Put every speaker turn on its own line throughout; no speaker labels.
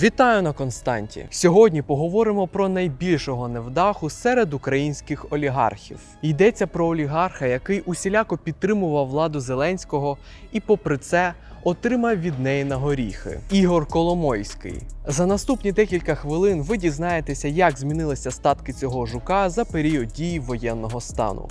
Вітаю на Константі. Сьогодні поговоримо про найбільшого невдаху серед українських олігархів. Йдеться про олігарха, який усіляко підтримував владу Зеленського і, попри це, отримав від неї на горіхи. Ігор Коломойський. За наступні декілька хвилин ви дізнаєтеся, як змінилися статки цього жука за період дії воєнного стану.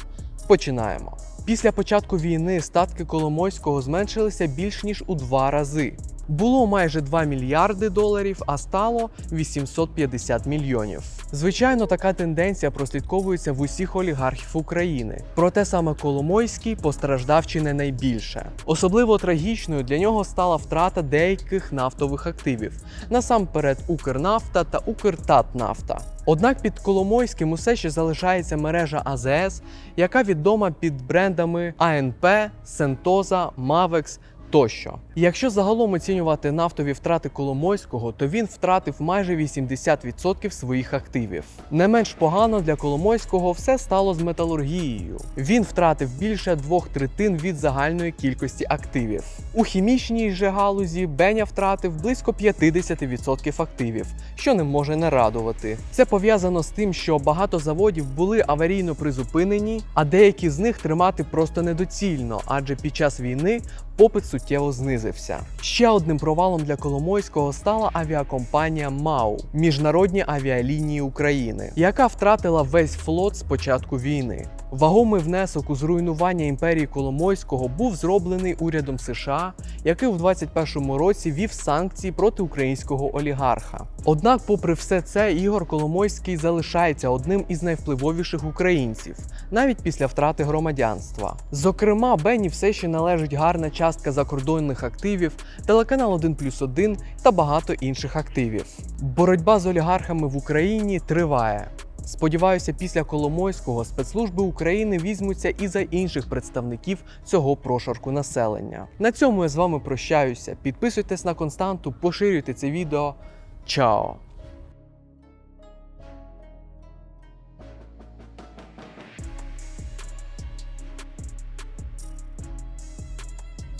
Починаємо. Після початку війни статки Коломойського зменшилися більш ніж у два рази. Було майже 2 мільярди доларів, а стало 850 мільйонів. Звичайно, така тенденція прослідковується в усіх олігархів України. Проте саме Коломойський постраждав чи не найбільше. Особливо трагічною для нього стала втрата деяких нафтових активів, насамперед Укрнафта та Укртатнафта. Однак під Коломойським усе ще залишається мережа АЗС, яка відома під брендами АНП, Сентоза, Мавекс тощо. Якщо загалом оцінювати нафтові втрати Коломойського, то він втратив майже 80% своїх активів. Не менш погано для Коломойського все стало з металургією. Він втратив більше двох третин від загальної кількості активів. У хімічній же галузі Беня втратив близько 50% активів, що не може не радувати. Це пов'язано з тим, що багато заводів були аварійно призупинені, а деякі з них тримати просто недоцільно, адже під час війни попит суттєво знизився. Ще одним провалом для Коломойського стала авіакомпанія МАУ Міжнародні авіалінії України, яка втратила весь флот з початку війни. Вагомий внесок у зруйнування імперії Коломойського був зроблений урядом США, який у 2021 році вів санкції проти українського олігарха. Однак, попри все це, Ігор Коломойський залишається одним із найвпливовіших українців, навіть після втрати громадянства. Зокрема, Бені все ще належить гарна частка закордонних активів, телеканал 1 плюс 1 та багато інших активів. Боротьба з олігархами в Україні триває. Сподіваюся, після Коломойського спецслужби України візьмуться і за інших представників цього прошарку населення. На цьому я з вами прощаюся. Підписуйтесь на константу, поширюйте це відео. Чао!